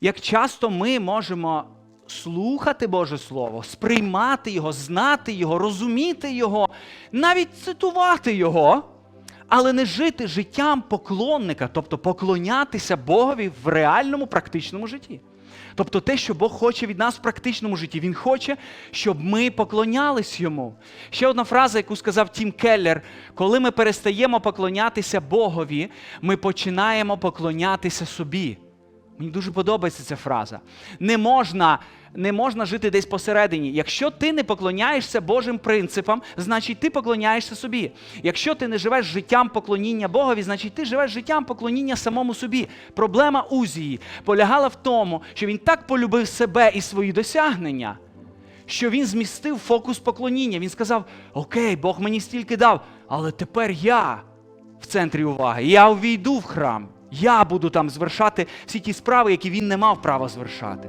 як часто ми можемо слухати Боже Слово, сприймати Його, знати Його, розуміти Його, навіть цитувати Його, але не жити життям поклонника, тобто поклонятися Богові в реальному практичному житті. Тобто те, що Бог хоче від нас в практичному житті, Він хоче, щоб ми поклонялись йому. Ще одна фраза, яку сказав Тім Келлер: коли ми перестаємо поклонятися Богові, ми починаємо поклонятися собі. Мені дуже подобається ця фраза. Не можна, не можна жити десь посередині. Якщо ти не поклоняєшся Божим принципам, значить ти поклоняєшся собі. Якщо ти не живеш життям поклоніння Богові, значить ти живеш життям поклоніння самому собі. Проблема Узії полягала в тому, що він так полюбив себе і свої досягнення, що він змістив фокус поклоніння. Він сказав: Окей, Бог мені стільки дав, але тепер я в центрі уваги. Я увійду в храм. Я буду там звершати всі ті справи, які він не мав права звершати.